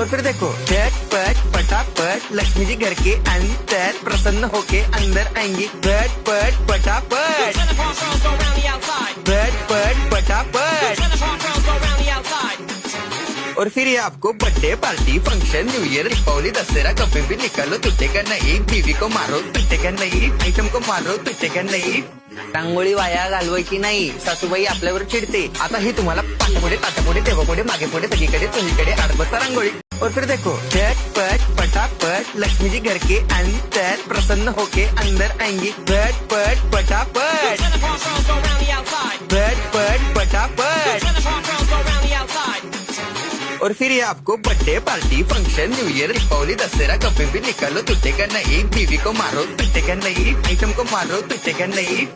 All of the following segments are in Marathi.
और फिर देखो। झट पट पटापट लक्ष्मी जी घर के अंदर प्रसन्न होके अंदर आएंगी। झट पट पटापट। Ten झट पट पटापट। और फिर ये आपको birthday party function new year Deepavali Dussehra कभी भी निकालो तुटेगा नहीं। बीवी को मारो तुटेगा नहीं। आइटम को मारो तुटेगा नाही। रांगोळी वाया घालवायची नाही। सासूबाई आपल्यावर चिडते. आता ही तुम्हाला पाठपुढे ताटापुढे देवापुढे मागे पुढे सगळीकडे चोहीकडे आडबसा रांगोळी. और फिर देखो झट पट पटापट लक्ष्मी जी घर के अंदर प्रसन्न होके अंदर आएंगी। झट पट पटापट। और फिर ये आपको birthday party function new year Deepavali Dussehra कभी भी निकालो तुटेगा नहीं बीवी को मारो तुटेगा नहीं आइटम को मारो तुटेगा नहीं।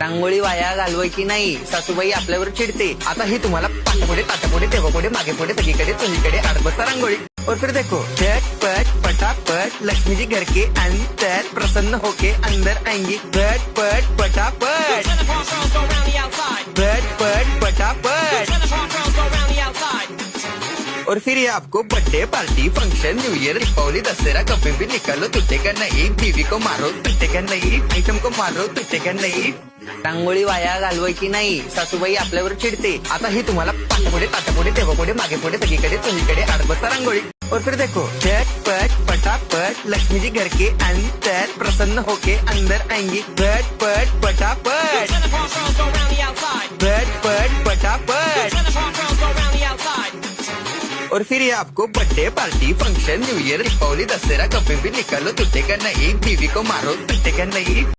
रांगोळी वाया घालवायची नाही सासूबाई आपल्यावर चिडते. आता ही तुम्हाला पाठपुढे ताटापुढे तेव्हापुढे मागे पुढे सगळीकडे चोहीकडे आडबसता रांगोळी. और फिर देखो झट पट पटापट लक्ष्मी जी घर के अंदर प्रसन्न होके अंदर आएंगी. पट पटापट. और फिर ये आपको birthday party function new year Deepavali Dussehra कभी भी निकालो तुटेगा नहीं बीवी को मारो तुटेगा नहीं आइटम को मारो तुटेगा नहीं रांगोळी वाया घालवायची नाही सासूबाई आपल्यावर चिडते. आता ही तुम्हाला पाठपुढे ताटापुढे देवापुढे मागे पुढे सगळीकडे चोहीकडे आडबसता रांगोळी. और फिर देखो झटपट पटापट लक्ष्मी जी घर के अंतर प्रसन्न होके अंदर आएंगी. झट पट पटापट. और फिर ये आपको birthday party function new year Deepavali Dussehra कभी भी निकालो तुटेगा नहीं बीवी को मारो तुटेगा नहीं।